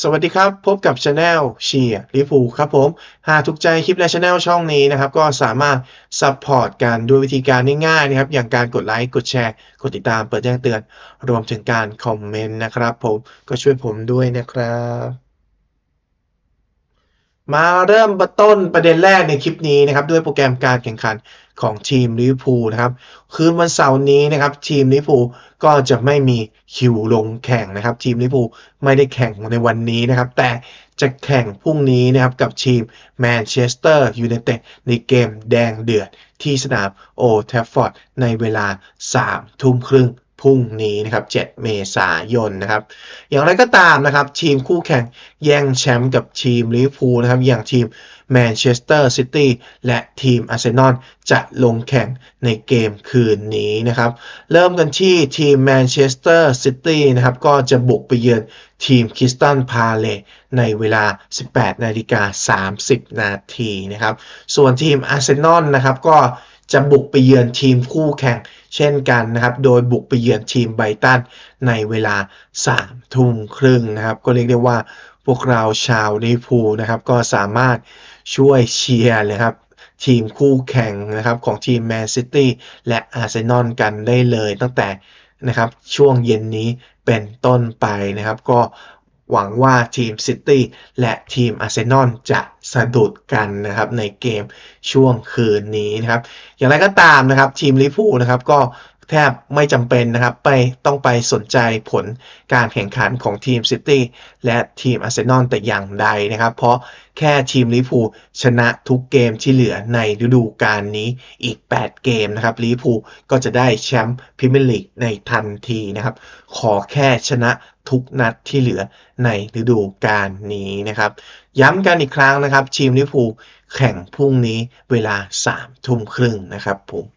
สวัสดีครับ พบกับช anel เชียร์ลิฟูครับผม หากถูกใจคลิปและช anel ช่องนี้นะครับ ก็สามารถซัพพอร์ตกันด้วยวิธีการง่ายๆนะครับ อย่างการกดไลค์ กดแชร์ กดติดตามเปิดแจ้งเตือน รวมถึงการคอมเมนต์นะครับผมก็ช่วยผมด้วยนะครับ มาเริ่มต้นประเด็นแรกในคลิปนี้นะครับด้วยโปรแกรมการแข่งขันของทีมลิเวอร์พูลนะครับคืนวันเสาร์นี้นะครับทีมลิเวอร์พูลก็จะไม่มีคิวลงแข่งนะครับทีมลิเวอร์พูลไม่ได้แข่งในวันนี้นะครับแต่จะแข่งพรุ่งนี้นะครับกับทีมแมนเชสเตอร์ยูไนเต็ดในเกมแดงเดือดที่สนามโอแทฟฟอร์ดในเวลา3ทุ่มครึ่ง รุ่งนี้นะครับ 7 เมษายนนะครับ อย่างไรก็ตามนะครับ ทีมคู่แข่งแย่งแชมป์กับทีมลิเวอร์พูลนะครับ อย่างทีมแมนเชสเตอร์ซิตี้และทีมอาร์เซนอลจะลงแข่งในเกมคืนนี้นะครับ เริ่มกันที่ทีมแมนเชสเตอร์ซิตี้นะครับ ก็จะบุกไปเยือนทีมคริสตันพาเลในเวลา 18 นาฬิกา 30 นาทีนะครับ ส่วนทีมอาร์เซนอลนะครับ ก็จะบุกไปเยือนทีมคู่แข่ง เช่นกันนะครับ โดยบุกไปเยือนทีมไบตันในเวลา3ทุ่มครึ่งนะครับ ก็เรียกได้ว่าพวกเราชาวลิเวอร์พูลนะครับ ก็สามารถช่วยเชียร์เลยครับทีมคู่แข่งนะครับของทีมแมนซิตี้และอาร์เซนอลกันได้เลยตั้งแต่นะครับช่วงเย็นนี้เป็นต้นไปนะครับ ก็ หวังว่าทีมซิตี้และทีมอาร์เซนอลจะสะดุดกันนะครับในเกมช่วงคืนนี้นะครับ อย่างไรก็ตามนะครับทีมลิฟว์นะครับก็ แทบไม่จำเป็นนะครับไปต้องไปสนใจผลการแข่งขันของทีมซิตี้และทีมอาร์เซนอลแต่อย่างใดนะครับ เพราะแค่ทีมลิพูชนะทุกเกมที่เหลือในฤดูกาลนี้อีก 8 เกมนะครับลิพูก็จะได้แชมป์พรีเมียร์ลีกในทันทีนะครับ ขอแค่ชนะทุกนัดที่เหลือในฤดูกาลนี้นะครับ ย้ำกันอีกครั้งนะครับ ทีมลิพูแข่งพรุ่งนี้เวลา3ทุ่มครึ่งนะครับผม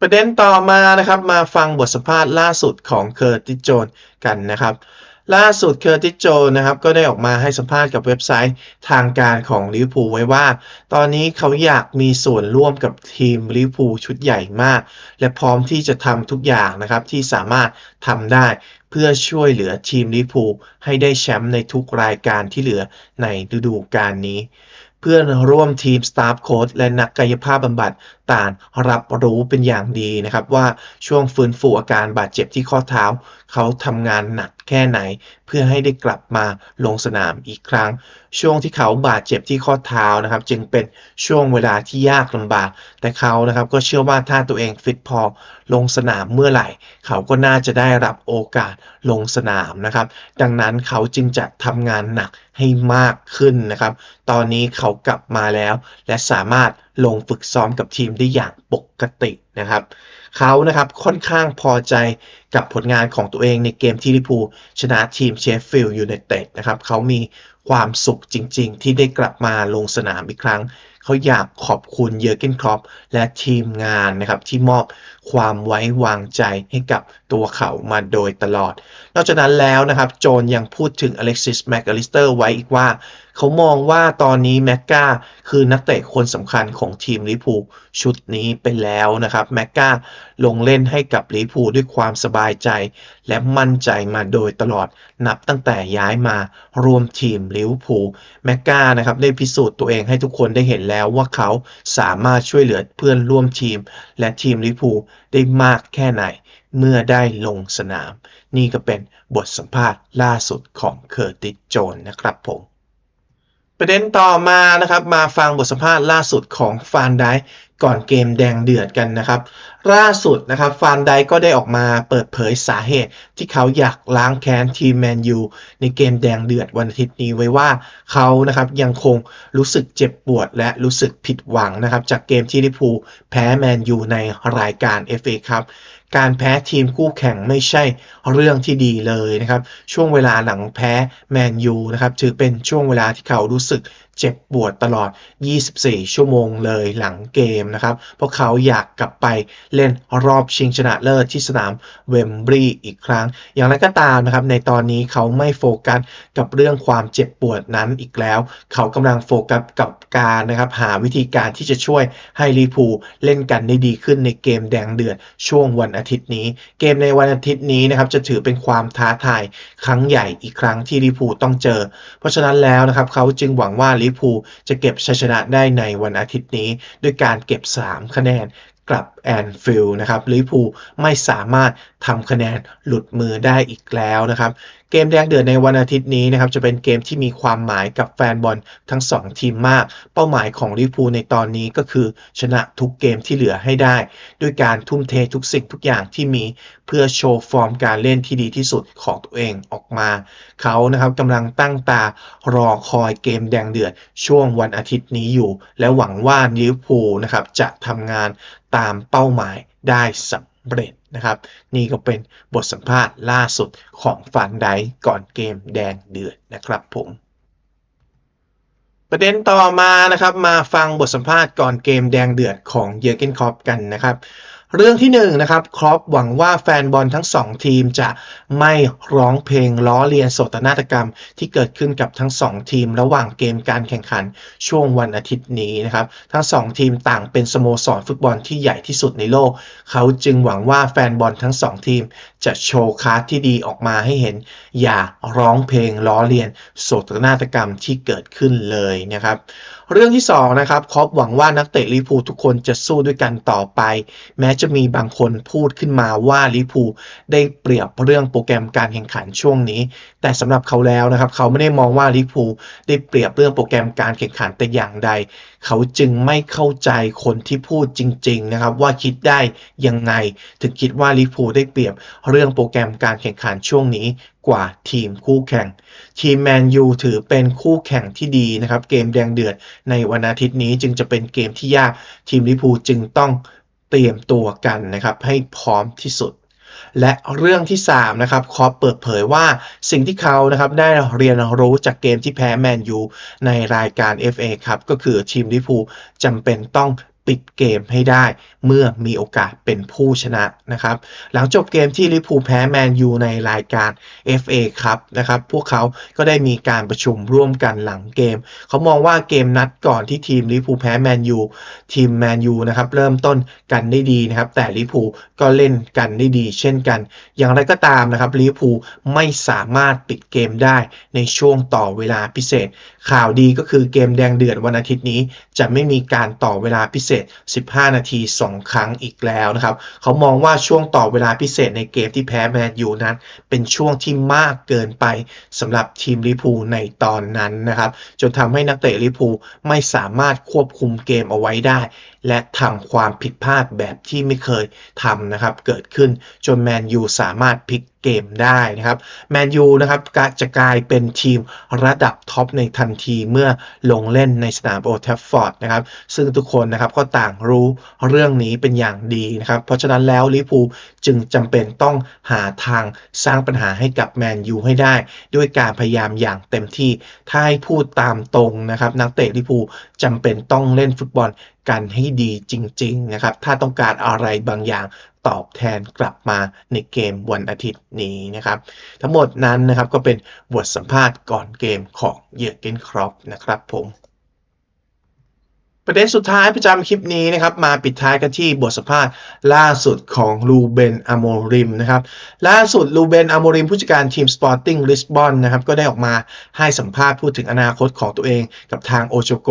ประเด็นต่อมานะครับมาฟังบทสัมภาษณ์ล่าสุดของเคอร์ติโจนกันนะครับ ล่าสุดเคอร์ติโจนนะครับก็ได้ออกมาให้สัมภาษณ์กับเว็บไซต์ทางการของลิเวอร์พูลไว้ว่า ตอนนี้เขาอยากมีส่วนร่วมกับทีมลิเวอร์พูลชุดใหญ่มาก และพร้อมที่จะทำทุกอย่างนะครับที่สามารถทำได้เพื่อช่วยเหลือทีมลิเวอร์พูลให้ได้แชมป์ในทุกรายการที่เหลือในฤดูกาลนี้ เพื่อนร่วมทีมสตาฟโค้ชและนักกายภาพบำบัดต่างรับรู้เป็นอย่างดีนะครับว่าช่วงฟื้นฟูอาการบาดเจ็บที่ข้อเท้าเขาทำงานหนักแค่ไหน เพื่อให้ได้กลับมาลงสนามอีกครั้ง ช่วงที่เขาบาดเจ็บที่ข้อเท้านะครับ จึงเป็นช่วงเวลาที่ยากลำบาก แต่เขานะครับก็เชื่อว่าถ้าตัวเองฟิตพอลงสนามเมื่อไหร่ เขาก็น่าจะได้รับโอกาสลงสนามนะครับ ดังนั้นเขาจึงจะทำงานหนักให้มากขึ้นนะครับ ตอนนี้เขากลับมาแล้ว และสามารถลงฝึกซ้อมกับทีมได้อย่างปกตินะครับ เขานะครับค่อนข้างพอใจกับผลงานของตัวเองในเกมที่ลิพูชนะทีมเชฟฟิลด์ยูไนเต็ดนะครับเขามีความสุขจริง ๆ ที่ได้กลับมาลงสนามอีกครั้ง เขาอยากขอบคุณเยอร์เกนครอปและทีมงานนะครับที่มอบความไว้วางใจให้กับตัวเขามาโดยตลอด นอกจากนั้นแล้วนะครับโจนยังพูดถึงอเล็กซิสแมคอลิสเตอร์ไว้อีกว่า เขามองว่าตอนนี้แมกกาคือนักเตะคนสำคัญของทีมลิพูชุดนี้ไปแล้วนะครับแมกกา ลงเล่นให้กับลิพูด้วยความสบายใจ และมั่นใจมาโดยตลอดนับตั้งแต่ย้ายมารวมทีมลิวพูแมกกานะครับได้พิสูจน์ตัวเองให้ทุกคนได้เห็นแล้วว่าเขาสามารถช่วยเหลือเพื่อนร่วมทีม และทีมลิพูได้มากแค่ไหนเมื่อได้ลงสนาม นี่ก็เป็นบทสัมภาษณ์ล่าสุดของเคอร์ติสโจนนะครับผม ประเด็นต่อมานะครับมาฟังบทสัมภาษณ์ล่าสุดของฟานไดก่อนเกมแดงเดือดกันนะครับ ล่าสุดนะครับฟานไดก็ได้ออกมาเปิดเผยสาเหตุ ที่เขาอยากล้างแค้นทีมแมนยูในเกมแดงเดือดวันอาทิตย์นี้ไว้ว่าเขานะครับยังคงรู้สึกเจ็บปวดและรู้สึกผิดหวังนะครับจากเกมที่ลิพูแพ้แมนยูในรายการ FA ครับ การแพ้ทีมคู่แข่งไม่ใช่เรื่องที่ดีเลยนะครับ ช่วงเวลาหลังแพ้แมนยูนะครับถือเป็นช่วงเวลาที่เขารู้สึก เจ็บปวดตลอด 24 ชั่วโมงเลยหลังเกมนะครับ เพราะเขาอยากกลับไปเล่นรอบชิงชนะเลิศที่สนามเวมบรีอีกครั้ง อย่างไรก็ตามนะครับ ในตอนนี้เขาไม่โฟกัสกับเรื่องความเจ็บปวดนั้นอีกแล้ว เขากำลังโฟกัสกับการนะครับหาวิธีการที่จะช่วยให้ลิพูเล่นกันได้ดีขึ้นในเกมแดงเดือดช่วงวันอาทิตย์นี้ เกมในวันอาทิตย์นี้นะครับจะถือเป็นความท้าทายครั้งใหญ่อีกครั้งที่ลิพูต้องเจอ เพราะฉะนั้นแล้วนะครับเขาจึงหวังว่าลิิร์พูลจะเก็บชัยชนะได้ในวันอาทิตย์นี้ ด้วยการเก็บ 3 คะแนนกลับ แอนฟิลด์นะครับลิเวอร์พูไม่สามารถทำคะแนนหลุดมือได้อีกแล้วนะครับ เกมแดงเดือดในวันอาทิตย์นี้นะครับจะเป็นเกมที่มีความหมายกับแฟนบอลทั้ง 2 ทีมมาก เป้าหมายของลิพูในตอนนี้ก็คือชนะทุกเกมที่เหลือให้ได้ ด้วยการทุ่มเททุกสิ่งทุกอย่างที่มีเพื่อโชว์ฟอร์มการเล่นที่ดีที่สุดของตัวเองออกมา เขานะครับกำลังตั้งตารอคอยเกมแดงเดือดช่วงวันอาทิตย์นี้อยู่ และหวังว่าลิพูนะครับจะทำงานตามเป้า้าหมายได้สำเร็จนะครับ นี่ก็เป็นบทสัมภาษณ์ล่าสุดของฟันไดก่อนเกมแดงเดือดนะครับผมประเด็นต่อมานะครับมาฟังบทสัมภาษณ์ก่อนเกมแดงเดือดของเยอร์เกนคอปกันนะครับ เรื่องที่1นนะครับครอปหวังว่าแฟนบอลทั้ง 2 ทีมจะไม่ร้องเพลงล้อเลียนโศกนาฏกรรม ที่เกิดขึ้นกับทั้ง 2 ทีม ระหว่างเกมการแข่งขันช่วงวันอาทิตย์นี้นะครับทั้ง 2 ทีมต่างเป็นสโมสรฟุตบอลที่ใหญ่ที่สุดในโลก เขาจึงหวังว่าแฟนบอลทั้ง 2 ทีม จะโชว์คาร์ดที่ดีออกมาให้เห็น อย่าร้องเพลงล้อเลียนโศกนาฏกรรมที่เกิดขึ้นเลยนะครับเรื่องที่2นะครับครอปหวังว่านักเตะลิเวอร์พูลทุกคนจะสู้ด้วยกันต่อไป แม้จะมีบางคนพูดขึ้นมาว่าลิพูได้เปรียบเรื่องโปรแกรมการแข่งขันช่วงนี้ แต่สำหรับเขาแล้วนะครับ เขาไม่ได้มองว่าลิพูได้เปรียบเรื่องโปรแกรมการแข่งขันแต่อย่างใด เขาจึงไม่เข้าใจคนที่พูดจริง ๆ นะครับ ว่าคิดได้ยังไง ถึงคิดว่าลิพูได้เปรียบเรื่องโปรแกรมการแข่งขันช่วงนี้กว่าทีมคู่แข่ง ทีมแมนยูถือเป็นคู่แข่งที่ดีนะครับ เกมแดงเดือดในวันอาทิตย์นี้จึงจะเป็นเกมที่ยากทีมลิพูจึงต้อง เตรียมตัวกันนะครับให้พร้อมที่สุด และเรื่องที่3นะครับคอปเปิดเผยว่าสิ่งที่เขานะครับได้เรียนรู้จากเกมที่แพ้แมนยูในรายการ FA ครับก็คือทีมลิพูจำเป็นต้อง ปิดเกมให้ได้เมื่อมีโอกาสเป็นผู้ชนะนะครับ หลังจบเกมที่ลิเวอร์พูลแพ้แมนยูในรายการ FA ครับนะครับพวกเขาก็ได้มีการประชุมร่วมกันหลังเกม เขามองว่าเกมนัดก่อนที่ทีมลิเวอร์พูลแพ้แมนยูทีมแมนยูนะครับเริ่มต้นกันได้ดีนะครับแต่ลิเวอร์พูลก็เล่นกันได้ดี เช่นกัน อย่างไรก็ตามนะครับลิเวอร์พูลไม่สามารถปิดเกมได้ในช่วงต่อเวลาพิเศษ ข่าวดีก็คือเกมแดงเดือดวันอาทิตย์นี้ จะไม่มีการต่อเวลาพิเศษ15 นาที 2 ครั้งอีกแล้วนะครับ เขามองว่าช่วงต่อเวลาพิเศษในเกมที่แพ้แมนยูนั้น เป็นช่วงที่มากเกินไปสำหรับทีมลิพูในตอนนั้นนะครับ จนทำให้นักเตะลิพูไม่สามารถควบคุมเกมเอาไว้ได้ และทำความผิดพลาดแบบที่ไม่เคยทำนะครับ เกิดขึ้นจนแมนยูสามารถพลิกเกมได้นะครับแมนยูนะครับจะกลายเป็นทีมระดับท็อปในทันทีเมื่อลงเล่นในสนามโอลด์แทฟฟอร์ดนะครับ ซึ่งทุกคนนะครับก็ต่างรู้เรื่องนี้เป็นอย่างดีนะครับ เพราะฉะนั้นแล้วลิเวอร์พูจึงจำเป็นต้องหาทางสร้างปัญหาให้กับแมนยูให้ได้ ด้วยการพยายามอย่างเต็มที่ ถ้าให้พูดตามตรงนะครับ นักเตะลิเวอร์พูจำเป็นต้องเล่นฟุตบอลกันให้ดีจริง ๆ นะครับ ถ้าต้องการอะไรบางอย่างตอบแทนกลับมาในเกมวันอาทิตย์นี้นะครับ ทั้งหมดนั้นนะครับก็เป็นบทสัมภาษณ์ก่อนเกมของเยอร์เกนครอปนะครับผม ประเด็นสุดท้ายประจำคลิปนี้นะครับมาปิดท้ายกันที่บทสัมภาษณ์ล่าสุดของลูเบนอโมริมนะครับล่าสุดลูเบนอโมริมผู้จัดการทีมสปอร์ติ้งลิสบอนนะครับก็ได้ออกมาให้สัมภาษณ์พูดถึงอนาคตของตัวเองกับทางโอโชโก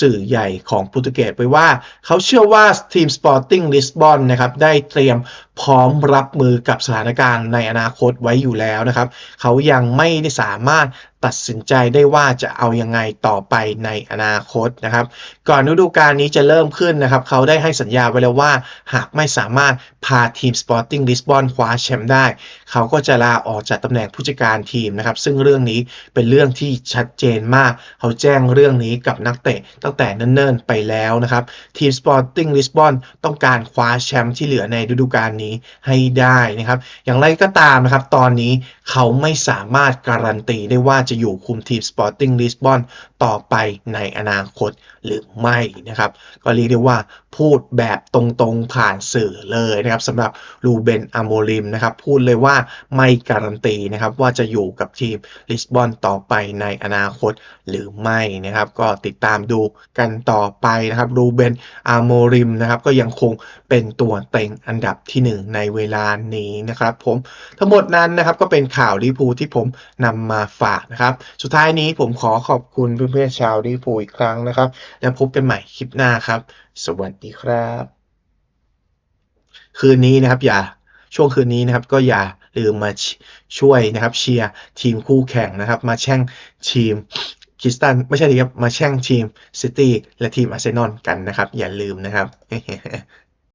สื่อใหญ่ของโปรตุเกสไปว่า เขาเชื่อว่าทีมสปอร์ติ้งลิสบอนนะครับได้เตรียมพร้อมรับมือกับสถานการณ์ในอนาคตไว้อยู่แล้วนะครับ เขายังไม่ได้สามารถตัดสินใจได้ว่าจะเอายังไงต่อไปในอนาคตนะครับ ก่อนฤดูกาลนี้จะเริ่มขึ้นนะครับ เขาได้ให้สัญญาไว้แล้วว่า หากไม่สามารถพาทีม Sporting Lisbon คว้าแชมป์ได้ เขาก็จะลาออกจากตำแหน่งผู้จัดการทีมนะครับ ซึ่งเรื่องนี้เป็นเรื่องที่ชัดเจนมาก เขาแจ้งเรื่องนี้กับนักเตะตั้งแต่เนิ่นๆไปแล้วนะครับ ทีม Sporting Lisbon ต้องการคว้าแชมป์ที่เหลือในฤดูกาลนี้ให้ได้นะครับ อย่างไรก็ตามนะครับ ตอนนี้เขาไม่สามารถการันตีได้ว่าจะอยู่คุมทีมสปอร์ติ้งลิสบอน่อไปในอนาคตหรือไม่นะครับ ก็เรียกได้ว่าพูดแบบตรงๆผ่านสื่อเลยนะครับสำหรับรูเบนอโมริมนะครับ พูดเลยว่าไม่การันตีนะครับ ว่าจะอยู่กับทีมลิสบอนต่อไปในอนาคตหรือไม่นะครับ ก็ติดตามดูกันต่อไปนะครับรูเบนอโมริมนะครับ ก็ยังคงเป็นตัวเต็งอันดับที่หนึ่งในเวลานี้นะครับผมทั้งหมดนั้นนะครับก็เป็นข่าวลิพูที่ผมนำมาฝากนะครับ สุดท้ายนี้ผมขอขอบคุณเพื่อนๆชาวลิเวอร์พูอีกครั้งนะครับ แล้วพบกันใหม่คลิปหน้าครับ สวัสดีครับ คืนนี้นะครับ อย่าช่วงคืนนี้นะครับก็อย่าลืมมาชช่วยนะครับเชียร์ทีมคู่แข่งนะครับ มาแช่งทีมคริสตันไม่ใช่ดีครับมาแช่งทีมซิตี้และทีมอาร์เซนอลกันนะครับ อย่าลืมนะครับ